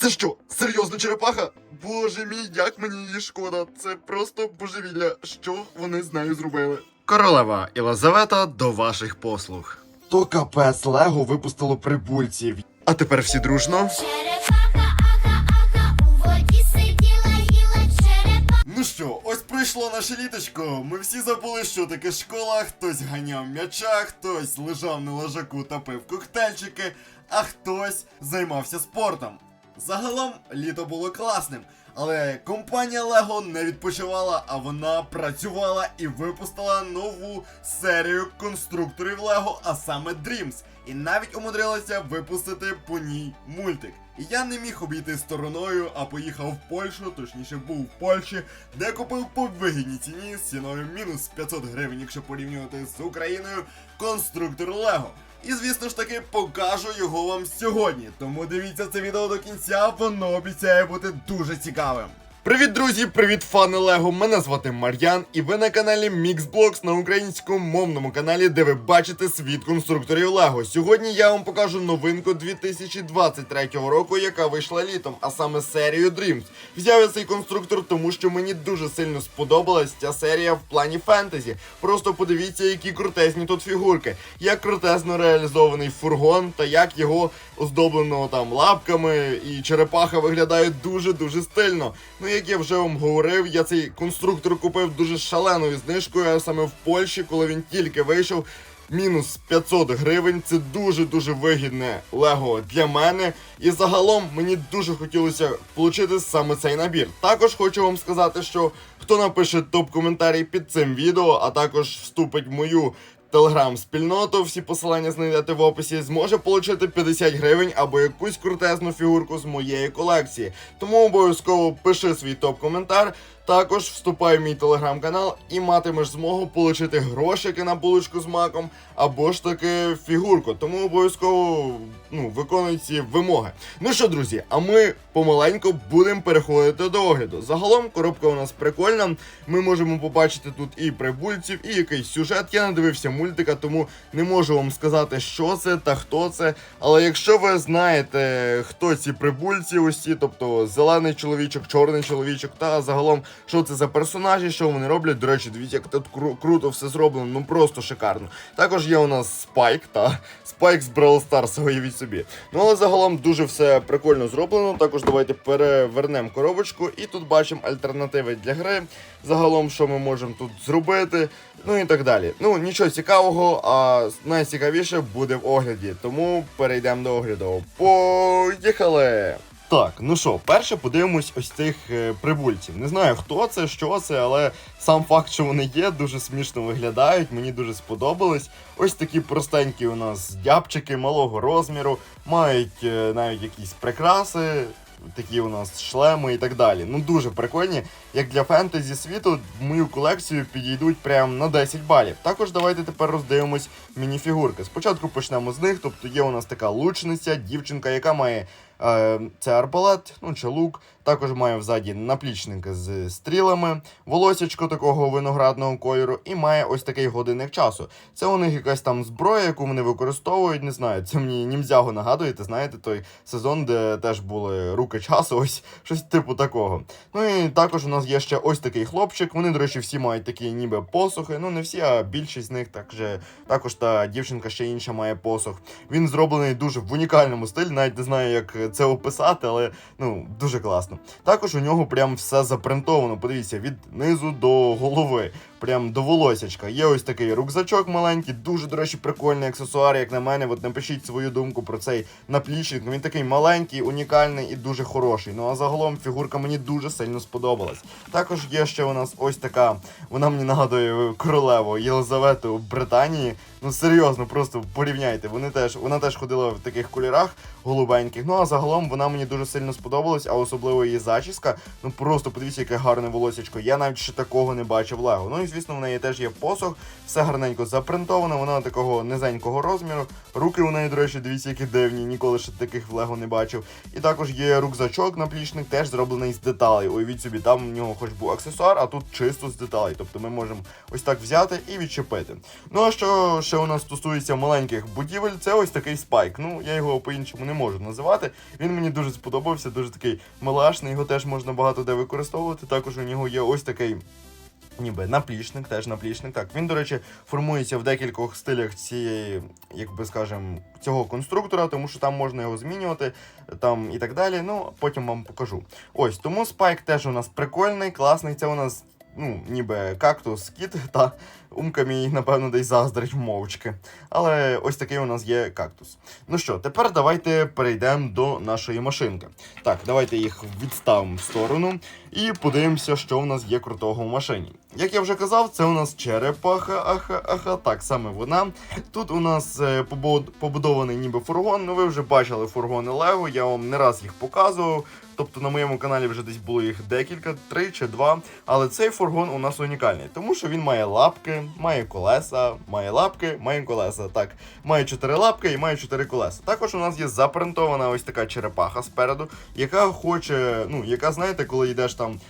Це що, серйозно черепаха? Боже мій, як мені її шкода. Це просто божевілля. Що вони з нею зробили? Королева Єлизавета до ваших послуг. То капець Лего випустило прибульців. А тепер всі дружно. Черепаха, аха, аха, у воді сиділа, їла черепаха. Ну що, ось прийшло наше літочко. Ми всі забули, що таке школа. Хтось ганяв м'яча, хтось лежав на лежаку та пив коктейльчики, а хтось займався спортом. Загалом літо було класним, але компанія Lego не відпочивала, а вона працювала і випустила нову серію конструкторів Lego, а саме Dreams. І навіть умудрилася випустити по ній мультик. І я не міг обійти стороною, а поїхав в Польщу, точніше був в Польщі, де купив по вигідній ціні з ціною мінус 500 гривень, якщо порівнювати з Україною, конструктор Лего. І звісно ж таки покажу його вам сьогодні. Тому дивіться це відео до кінця, воно обіцяє бути дуже цікавим. Привіт, друзі! Привіт, фани Лего! Мене звати Мар'ян, і ви на каналі Mixblocks на українському мовному каналі, де ви бачите світ конструкторів Лего. Сьогодні я вам покажу новинку 2023 року, яка вийшла літом, а саме серію Dreams. Взяв я цей конструктор, тому що мені дуже сильно сподобалась ця серія в плані фентезі. Просто подивіться, які крутезні тут фігурки, як крутезно реалізований фургон, та як його оздоблено там лапками і черепаха виглядає дуже-дуже стильно. Ну, як я вже вам говорив, я цей конструктор купив дуже шаленою знижкою, а саме в Польщі, коли він тільки вийшов. Мінус 500 гривень це дуже-дуже вигідне лего для мене. І загалом мені дуже хотілося отримати саме цей набір. Також хочу вам сказати, що хто напише топ-коментарій під цим відео, а також вступить в мою телеграм-спільноту, всі посилання знайдете в описі, зможе отримати 50 гривень або якусь крутезну фігурку з моєї колекції. Тому обов'язково пиши свій топ-коментар. Також вступай в мій телеграм-канал і матимеш змогу отримати грошики на булочку з маком або ж таки фігурку. Тому обов'язково ну, виконуй ці вимоги. Ну що, друзі, а ми помаленьку будемо переходити до огляду. Загалом коробка у нас прикольна. Ми можемо побачити тут і прибульців, і якийсь сюжет. Я не дивився мультика, тому не можу вам сказати, що це та хто це. Але якщо ви знаєте, хто ці прибульці, усі, тобто зелений чоловічок, чорний чоловічок, та загалом, що це за персонажі, що вони роблять. До речі, дивіться, як тут кру- круто все зроблено, ну просто шикарно. Також є у нас Спайк, та Спайк з Brawl Stars, уявіть собі. Ну але загалом дуже все прикольно зроблено. Також давайте перевернемо коробочку, і тут бачимо альтернативи для гри. Загалом, що ми можемо тут зробити, ну і так далі. Ну нічого цікавого, а найцікавіше буде в огляді. Тому перейдемо до огляду. Поїхали! Так, ну що, перше подивимось ось цих е, прибульців. Не знаю хто це, що це, але сам факт, що вони є, дуже смішно виглядають. Мені дуже сподобались. Ось такі простенькі у нас дябчики малого розміру, мають е, навіть якісь прикраси. Такі у нас шлеми і так далі. Ну дуже прикольні. Як для фентезі світу, мою колекцію підійдуть прям на 10 балів. Також давайте тепер роздивимось мініфігурки. Спочатку почнемо з них. Тобто є у нас така лучниця, дівчинка, яка має це арбалет, ну чи лук. Також має взаді наплічника з стрілами, волосячко такого виноградного кольору, і має ось такий годинник часу. Це у них якась там зброя, яку вони використовують. Не знаю, це мені німзягу нагадуєте, знаєте, той сезон, де теж були руки часу, ось щось типу такого. Ну і також у нас є ще ось такий хлопчик. Вони, до речі, всі мають такі ніби посухи. Ну не всі, а більшість з них так же. Також та дівчинка ще інша має посух. Він зроблений дуже в унікальному стилі, навіть не знаю, як це описати, але ну дуже класно. Також у нього прям все запринтовано. Подивіться, від низу до голови. Прям до волосячка. Є ось такий рюкзачок маленький, дуже, до речі, прикольний аксесуар, як на мене. От напишіть свою думку про цей наплічник. Він такий маленький, унікальний і дуже хороший. Ну а загалом фігурка мені дуже сильно сподобалась. Також є ще у нас ось така, вона мені нагадує королеву Єлизавету в Британії. Ну серйозно, просто порівняйте. Вони теж, вона теж ходила в таких кольорах голубеньких. Ну а загалом вона мені дуже сильно сподобалась, а особливо її зачіска. Ну просто подивіться, яке гарне волосячко. Я навіть ще такого не бачив Лего. Ну і звісно, в неї теж є посох, все гарненько запринтовано, вона такого низенького розміру. Руки у неї, до речі, дивіться, які дивні, ніколи ще таких в Лего не бачив. І також є рюкзачок наплічник, теж зроблений з деталей. Уявіть собі, там в нього хоч був аксесуар, а тут чисто з деталей. Тобто ми можемо ось так взяти і відчепити. Ну а що ще у нас стосується маленьких будівель, це ось такий спайк. Ну, я його по-іншому не можу називати. Він мені дуже сподобався, дуже такий милашний, його теж можна багато де використовувати. Також у нього є ось такий. Ніби наплічник, теж наплічник. Так, він, до речі, формується в декількох стилях цієї, як би скажем, цього конструктора, тому що там можна його змінювати там і так далі. Ну, потім вам покажу. Ось, тому спайк теж у нас прикольний, класний. Це у нас, ну, ніби кактус кіт, та умка мій, напевно, десь заздрить мовчки. Але ось такий у нас є кактус. Ну що, тепер давайте перейдемо до нашої машинки. Так, давайте їх відставимо в сторону і подивимося, що у нас є крутого в машині. Як я вже казав, це у нас черепаха, аха, аха, так саме вона. Тут у нас е, побудований ніби фургон. Ну ви вже бачили фургони Лего, я вам не раз їх показував. Тобто на моєму каналі вже десь було їх декілька, три чи два. Але цей фургон у нас унікальний, тому що він має лапки, має колеса, має лапки, має колеса. Так, має чотири лапки і має чотири колеса. Також у нас є запринтована ось така черепаха спереду, яка хоче, ну, яка, знаєте, коли йдеш там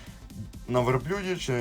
на верблюді чи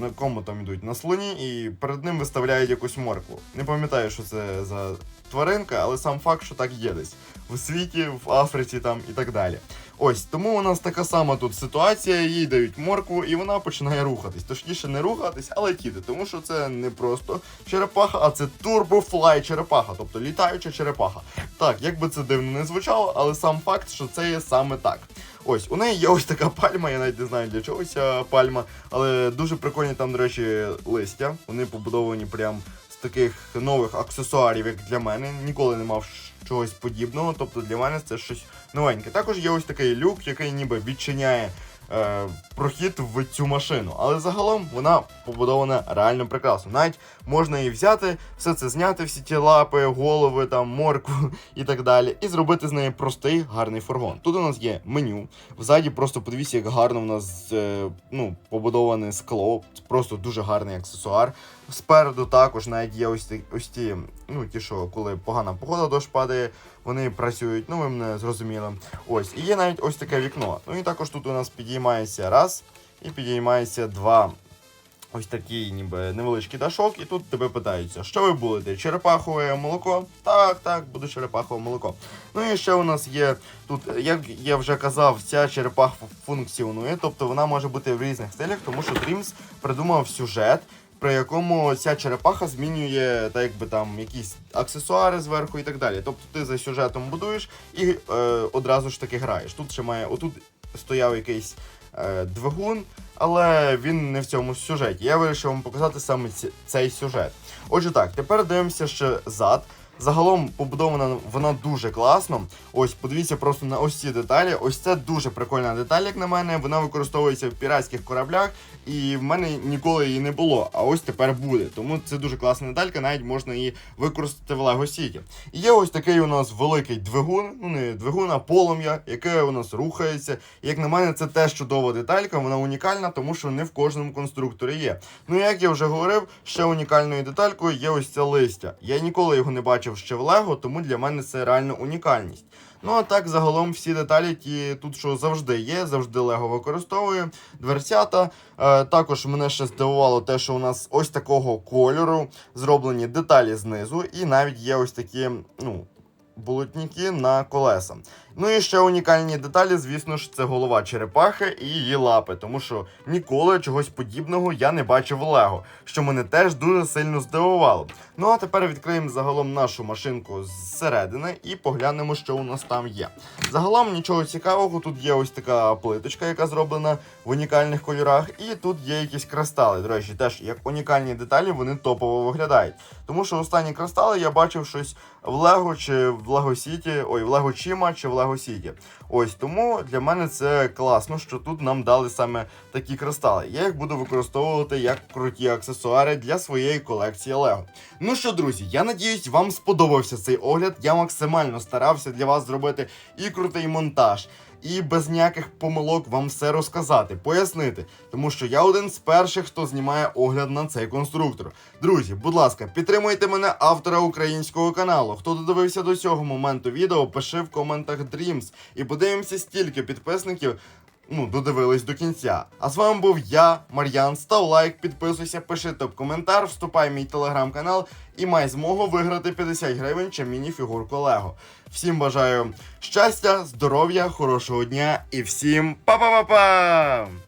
на кому там йдуть, на слоні, і перед ним виставляють якусь моркву. Не пам'ятаю, що це за тваринка, але сам факт, що так є десь в світі, в Африці там і так далі. Ось тому у нас така сама тут ситуація. Їй дають моркву, і вона починає рухатись. Точніше, не рухатись, а летіти, тому що це не просто черепаха, а це турбофлай черепаха, тобто літаюча черепаха. Так, як би це дивно не звучало, але сам факт, що це є саме так. Ось, у неї є ось така пальма, я навіть не знаю для чого ця пальма, але дуже прикольні там, до речі, листя. Вони побудовані прям таких нових аксесуарів, як для мене. Ніколи не мав чогось подібного. Тобто для мене це щось новеньке. Також є ось такий люк, який ніби відчиняє е, прохід в цю машину. Але загалом вона побудована реально прекрасно. Навіть можна її взяти, все це зняти, всі ті лапи, голови, там, моркву і так далі, і зробити з неї простий гарний фургон. Тут у нас є меню. Взаді просто подивіться, як гарно в нас е, ну, побудоване скло. Просто дуже гарний аксесуар. Спереду також навіть є ось ті, ось ті, ну ті, що коли погана погода, дощ падає, вони працюють, ну ви мене зрозуміли. Ось, і є навіть ось таке вікно. Ну і також тут у нас підіймається раз і підіймається два. Ось такий ніби невеличкий дашок, і тут тебе питаються, що ви будете? Черепахове молоко? Так, так, буде черепахове молоко. Ну і ще у нас є тут, як я вже казав, ця черепаха функціонує, тобто вона може бути в різних стилях, тому що Dreams придумав сюжет, при якому ця черепаха змінює так якби там якісь аксесуари зверху і так далі. Тобто ти за сюжетом будуєш і е, одразу ж таки граєш. Тут ще має, отут стояв якийсь е, двигун, але він не в цьому сюжеті. Я вирішив вам показати саме цей сюжет. Отже, так, тепер дивимося ще зад. Загалом побудована вона дуже класно. Ось подивіться просто на ось ці деталі. Ось це дуже прикольна деталь, як на мене. Вона використовується в піратських кораблях, і в мене ніколи її не було. А ось тепер буде. Тому це дуже класна деталька, навіть можна її використати в Lego City. І є ось такий у нас великий двигун, ну не двигун, а полум'я, яке у нас рухається. І як на мене, це теж чудова деталька, вона унікальна, тому що не в кожному конструкторі є. Ну як я вже говорив, ще унікальною деталькою є ось це листя. Я ніколи його не бачив ще в Лего, тому для мене це реально унікальність. Ну а так, загалом, всі деталі, ті тут що завжди є, завжди Лего використовує. Дверцята. Е, також мене ще здивувало те, що у нас ось такого кольору зроблені деталі знизу, і навіть є ось такі, ну. Болотники на колеса. Ну і ще унікальні деталі, звісно ж, це голова черепахи і її лапи, тому що ніколи чогось подібного я не бачив Лего, що мене теж дуже сильно здивувало. Ну а тепер відкриємо загалом нашу машинку зсередини і поглянемо, що у нас там є. Загалом нічого цікавого, тут є ось така плиточка, яка зроблена в унікальних кольорах, і тут є якісь кристали. До речі, теж як унікальні деталі, вони топово виглядають. Тому що останні кристали я бачив щось в Лего чи в Лего Сіті, ой, в Лего Чіма чи в Лего. Ось тому для мене це класно, що тут нам дали саме такі кристали. Я їх буду використовувати як круті аксесуари для своєї колекції Лего. Ну що, друзі, я надіюсь, вам сподобався цей огляд. Я максимально старався для вас зробити і крутий монтаж, і без ніяких помилок вам все розказати, пояснити. Тому що я один з перших, хто знімає огляд на цей конструктор. Друзі, будь ласка, підтримуйте мене, автора українського каналу. Хто додивився до цього моменту відео, пиши в коментах Dreams. І подивимося, стільки підписників ну, додивились до кінця. А з вами був я, Мар'ян. Став лайк, підписуйся, пиши топ-коментар, вступай в мій телеграм-канал і май змогу виграти 50 гривень чи міні-фігурку Лего. Всім бажаю щастя, здоров'я, хорошого дня і всім па-па-па-па!